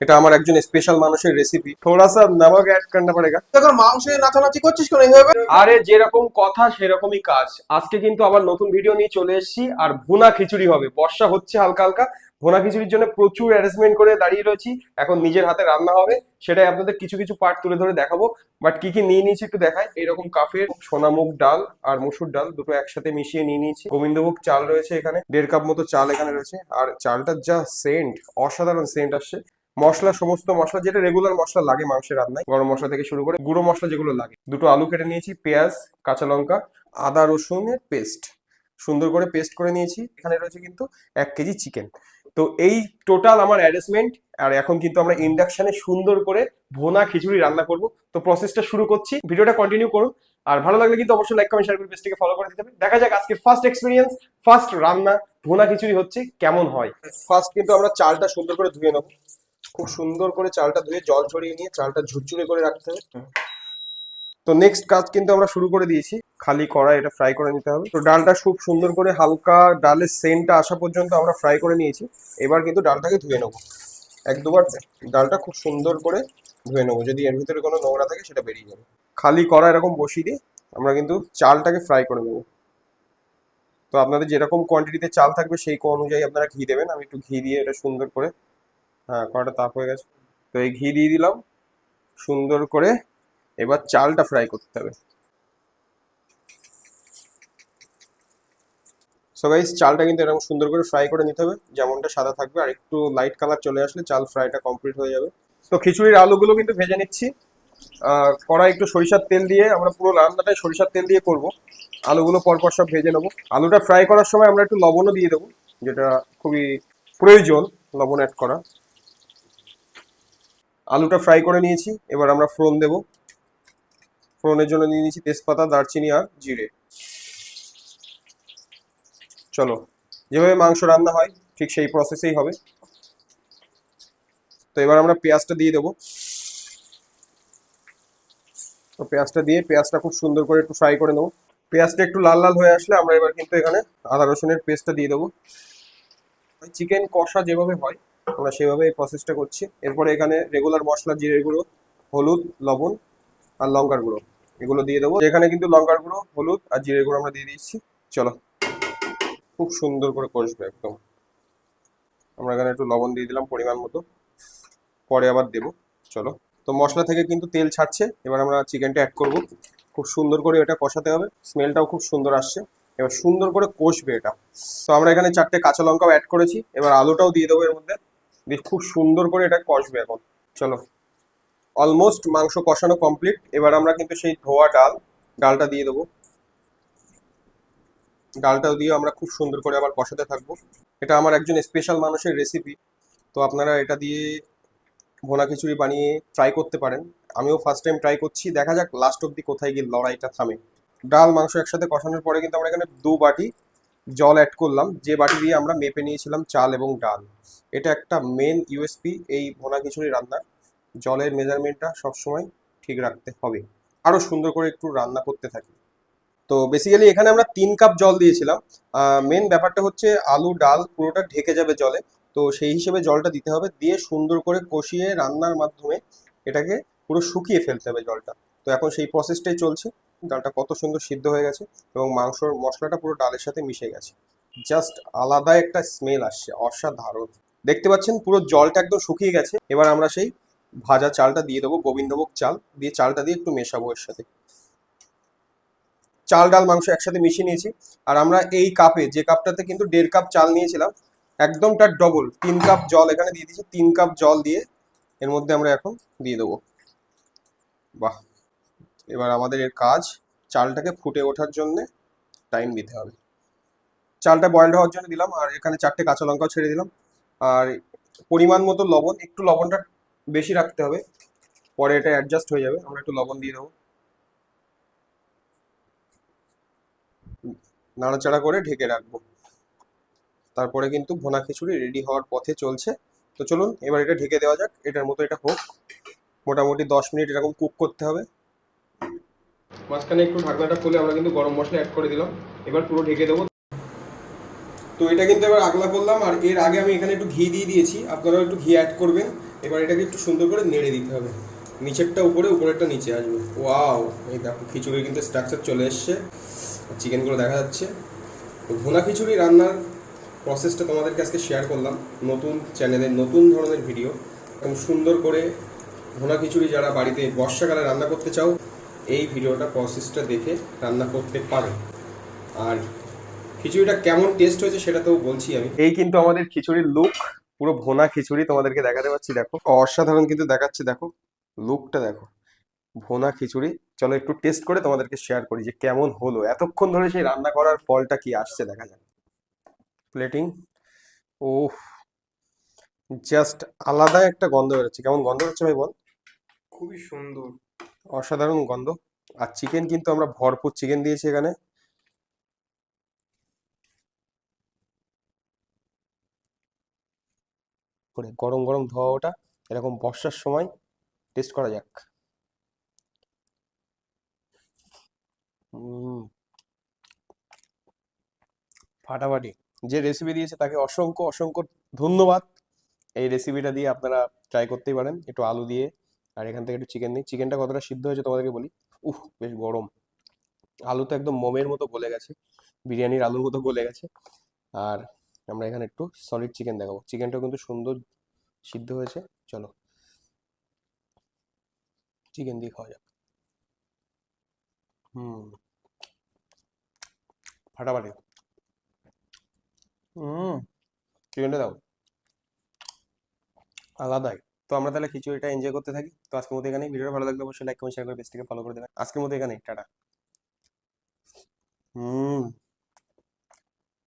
এটা আমার একজন স্পেশাল মানুষের রেসিপি থোড়া সা নমক অ্যাড করনা পড়েগা এখন মাংসে নাচানাচি করছিস কেন? এইভাবে আরে যেরকম কথা সেরকমই কাজ। আজকে কিন্তু আবার নতুন ভিডিও নিয়ে চলে এসেছি আর ভুনা খিচুড়ি হবে। বর্ষা হচ্ছে হালকা হালকা। ভুনা খিচুড়ির জন্য প্রচুর অ্যারেঞ্জমেন্ট করে দাঁড়িয়ে রয়েছি। এখন নিজের হাতে রান্না হবে। সেটাই আপনাদের কিছু কিছু পার্ট তুলে ধরে দেখাবো। বাট কি কি নিয়ে নিয়েছি একটু দেখাই। এরকম কাফের সোনামুগ ডাল আর মসুর ডাল দুটো একসাথে মিশিয়ে নিয়ে নিয়েছি। গোবিন্দভোগ চাল রয়েছে এখানে। দেড় কাপ মতো চাল এখানে রয়েছে। আর চালটার যা সেন্ট অসাধারণ সেন্ট আসছে। মশলা, সমস্ত মশলা, যেটা রেগুলার মশলা লাগে মাংসের রান্নায়, গরম মশলা থেকে শুরু করে গুঁড়ো মশলা যেগুলো লাগে। দুটো আলু কেটে নিয়েছি, পেঁয়াজ, কাঁচা লঙ্কা, আদা, রসুনের পেস্ট। সুন্দর করে পেস্ট করে নিয়েছি, এখানে রয়েছে কিন্তু এক কেজি চিকেন। তো এই টোটাল আমার অ্যারেঞ্জমেন্ট, আর এখন কিন্তু আমরা ইন্ডাকশনে সুন্দর করে ভোনা খিচুড়ি রান্না করব। তো প্রসেসটা শুরু করছি, ভিডিওটা কন্টিনিউ করুন। আর ভালো লাগলে কিন্তু অবশ্যই লাইক কমেন্ট শেয়ার করে পেজটিকে ফলো করে দিতে হবে। দেখা যাক আজকে ফার্স্ট এক্সপিরিয়েন্স ফার্স্ট রান্না, ভোনা খিচুড়ি হচ্ছে কেমন হয়। ফার্স্ট কিন্তু আমরা চালটা সুন্দর করে ধুয়ে নেব। খুব সুন্দর করে চালটা ধুয়ে জল ছড়িয়ে নিয়ে চালটা ঝুরঝুরে করে রাখতে হবে। তো নেক্সট কাজ কিন্তু আমরা শুরু করে দিয়েছি। খালি কড়াই এটা ফ্রাই করে নিতে হবে। তো ডালটা খুব সুন্দর করে হালকা ডালের সেন্টটা আসা পর্যন্ত আমরা ফ্রাই করে নিয়েছি। এবার কিন্তু ডালটাকে ধুয়ে নেব। এক দুবার ডালটা খুব সুন্দর করে ধুয়ে নেব। যদি এর ভিতরে কোনো নোংরা থাকে সেটা বেরিয়ে যাবে। খালি কড়া এরকম বসিয়ে দিয়ে আমরা কিন্তু চালটাকে ফ্রাই করে নেব। তো আপনাদের যেরকম কোয়ান্টিটিতে চাল থাকবে সেই অনুযায়ী আপনারা ঘি দেবেন। আমি একটু ঘি দিয়ে এটা সুন্দর করে হ্যাঁ কড়াটা তাপ হয়ে গেছে। তো এই ঘি দিয়ে দিলাম। সুন্দর করে এবার চালটা ফ্রাই করতে হবে। সো গাইস চালটা কিন্তু এরকম সুন্দর করে ফ্রাই করে নিতে হবে। যেমনটা সাদা থাকবে, আর একটু লাইট কালার চলে আসলে চাল ফ্রাইটা কমপ্লিট হয়ে যাবে। তো খিচুড়ির আলুগুলো কিন্তু ভেজে নিচ্ছি। কড়াই একটু সরিষার তেল দিয়ে আমরা পুরো রান্নাটাই সরিষার তেল দিয়ে করব। আলুগুলো পরপর সব ভেজে নেব। আলুটা ফ্রাই করার সময় আমরা একটু লবণও দিয়ে দেবো, যেটা খুবই প্রয়োজন, লবণ অ্যাড করা। আলুটা ফ্রাই করে নিয়েছি। এবার আমরা ফোড়ন দেব। ফোড়নের জন্য নিয়ে নিয়েছি তেজপাতা, দারচিনি আর জিরে। চলো, যেভাবে মাংস রান্না হয়, ঠিক সেই প্রসেসেই হবে। তো এবার আমরা পেঁয়াজটা দিয়ে দেবো। তো পেঁয়াজটা দিয়ে পেঁয়াজটা খুব সুন্দর করে একটু ফ্রাই করে নেব। পেঁয়াজটা একটু লাল লাল হয়ে আসলে আমরা এবার কিন্তু এখানে আদা রসুনের পেস্টটা দিয়ে দেবো। চিকেন কষা যেভাবে হয় আমরা সেভাবে এই প্রসেসটা করছি। এরপরে এখানে রেগুলার মশলা জিরে গুঁড়ো, হলুদ, লবণ আর লঙ্কার গুঁড়ো এগুলো দিয়ে দেবো। এখানে কিন্তু লঙ্কার গুঁড়ো, হলুদ আর জিরে গুঁড়ো আমরা দিয়ে দিচ্ছি। চলো। খুব সুন্দর করে কষবে একদম। আমরা এখানে একটু লবণ দিয়ে দিলাম পরিমাণ মতো। পরে আবার দেবো। চলো। তো মশলা থেকে কিন্তু তেল ছাড়ছে। এবার আমরা চিকেনটা অ্যাড করব। খুব সুন্দর করে এটা কষাতে হবে। স্মেলটাও খুব সুন্দর আসছে। এবার সুন্দর করে কষবে এটা। তো আমরা এখানে চারটে কাঁচা লঙ্কাও অ্যাড করেছি। এবার আলুটাও দিয়ে দেবো এর মধ্যে। দিয়ে খুব সুন্দর করে এটা কষবে এখন। চলো। অলমোস্ট মাংস কষানো কমপ্লিট এবার আমরা কিন্তু সেই ধোয়া ডাল, ডালটা দিয়ে দেবো। ডালটাও দিয়ে আমরা খুব সুন্দর করে আবার কষাতে থাকব। এটা আমার একজন স্পেশাল মানুষের রেসিপি তো আপনারা এটা দিয়ে ভোনা খিচুড়ি বানিয়ে ট্রাই করতে পারেন। আমিও ফার্স্ট টাইম ট্রাই করছি। দেখা যাক লাস্ট অব্দি কোথায় গিয়ে লড়াইটা থামে। ডাল, মাংস একসাথে কষানোর পরে কিন্তু আমরা এখানে দু বাটি জল অ্যাড করলাম, যে বাটি দিয়ে আমরা মেপে নিয়েছিলাম চাল এবং ডাল। এটা একটা মেন ইউএসপি এই ভোনা খিচুড়ি রান্নার। জলের মেজারমেন্টটা সবসময় ঠিক রাখতে হবে। আরও সুন্দর করে একটু রান্না করতে থাকি। তো বেসিক্যালি এখানে আমরা তিন কাপ জল দিয়েছিলাম। মেন ব্যাপারটা হচ্ছে আলু, ডাল পুরোটা ঢেকে যাবে জলে। তো সেই হিসেবে জলটা দিতে হবে। দিয়ে সুন্দর করে কষিয়ে রান্নার মাধ্যমে এটাকে পুরো শুকিয়ে ফেলতে হবে জলটা। তো এখন সেই প্রসেসটাই চলছে। ডালটা কত সুন্দর সিদ্ধ হয়ে গেছে এবং মাংসর মশলাটা পুরো ডালের সাথে মিশে গেছে। জাস্ট আলাদা একটা স্মেল আসছে, অসাধারণ। দেখতে পাচ্ছেন পুরো জলটা একদম শুকিয়ে গেছে। এবার আমরা সেই ভাজা চালটা দিয়ে দেবো, গোবিন্দভোগ চাল। দিয়ে চালটা দিয়ে একটু মেশাবো এর সাথে। চাল, ডাল, মাংস একসাথে মিশিয়ে নিয়েছি। আর আমরা এই কাপে, যে কাপটাতে কিন্তু দেড় কাপ চাল নিয়েছিলাম একদম তার ডবল তিন কাপ জল এখানে দিয়ে দিয়েছি, তিন কাপ জল দিয়ে এর মধ্যে আমরা এখন দিয়ে দেবো। বাহ! এবার আমাদের এর কাজ চালটাকে ফুটে ওঠার জন্য টাইম দিতে হবে। চালটা বয়েল হওয়ার জন্য দিলাম, আর এখানে চারটে কাঁচা লঙ্কাও ছেড়ে দিলাম। আর পরিমাণ মতো লবণ, একটু লবণটা বেশি রাখতে হবে, পরে এটা অ্যাডজাস্ট হয়ে যাবে। আমরা একটু লবণ দিয়ে দেবো। নাড়াচাড়া করে ঢেকে রাখব। তারপরে কিন্তু ভোনা খিচুড়ি রেডি হওয়ার পথে চলছে। তো চলুন, এবার এটা ঢেকে দেওয়া যাক। এটার মতো এটা হোক। মোটামুটি দশ মিনিট এরকম কুক করতে হবে। মাঝখানে একটু ঢাকনাটা খুলে আমরা কিন্তু গরম মশলা অ্যাড করে দিলাম। এবার পুরো ঢেকে দেবো। তো এটা কিন্তু এবার আগলা করলাম, আর এর আগে আমি এখানে একটু ঘি দিয়ে দিয়েছি। আপনারাও একটু ঘি অ্যাড করবেন। এবার এটাকে একটু সুন্দর করে নেড়ে দিতে হবে। নিচেরটা উপরে, উপরেরটা নিচে আসবে। ওয়াও! এই দেখো, খিচুড়ির কিন্তু স্ট্রাকচার চলে এসছে। চিকেনগুলো দেখা যাচ্ছে। তো ভুনা খিচুড়ি রান্নার প্রসেসটা তোমাদেরকে আজকে শেয়ার করলাম। নতুন চ্যানেলে নতুন ধরনের ভিডিও এবং সুন্দর করে ভুনা খিচুড়ি যারা বাড়িতে বর্ষাকালে রান্না করতে চাও এই ভিডিওটা প্রসেসটা দেখে রান্না করতে পারো। আর খিচুড়িটা কেমন টেস্ট হয়েছে সেটা তো বলছি আমি। এই কিন্তু আমাদের খিচুড়ির লুক পুরো ভোনা খিচুড়ি তোমাদেরকে দেখাতে পাচ্ছি দেখো। অসাধারণ কিন্তু দেখাচ্ছে দেখো। লুকটা দেখো। ভোনা খিচুড়ি। চলো একটু টেস্ট করে তোমাদেরকে শেয়ার করি যে কেমন হলো। এতক্ষণ ধরে সেই রান্না করার ফলটা কি আসছে দেখা যাক। প্লেটিং ও জাস্ট আলাদা একটা গন্ধ বেরোচ্ছে। কেমন গন্ধ হচ্ছে ভাই বল? খুবই সুন্দর। অসাধারণ গন্ধ। আর চিকেন কিন্তু আমরা ভরপুর চিকেন দিয়েছি এখানে। করে গরম গরম ধোয়া ওটা। এরকম বর্ষার সময় টেস্ট করা যাক। ফাটাফাটি। যে রেসিপি দিয়েছে তাকে অসংখ্য অসংখ্য ধন্যবাদ। এই রেসিপিটা দিয়ে আপনারা ট্রাই করতেই পারেন। একটু আলু দিয়ে আর এখান থেকে একটু চিকেন নিই। চিকেনটা কতটা সিদ্ধ হয়েছে তোমাদেরকে বলি? উফ, বেশ গরম। আলু তো একদম মোমের মতো গলে গেছে। বিরিয়ানির আলুর মতো গলে গেছে। আর আমরা এখানে একটু সলিড চিকেন দেখাবো। চিকেনটাও কিন্তু সুন্দর সিদ্ধ হয়েছে। চলো। চিকেন দিয়ে খাওয়া যাক। হুম। ফাটাফাটি। হুম। চিকেনটা দাও। আলাদাই। তো আমরা তাহলে খিচুড়িটা এনজয় করতে থাকি। তো আজকের মতো এখানে ভিডিওটা ভালো লাগলে অবশ্যই লাইক কমেন্ট শেয়ার করে পেজটিকে ফলো করে দেবেন। আজকের মতো এখানে টাটা। হুম।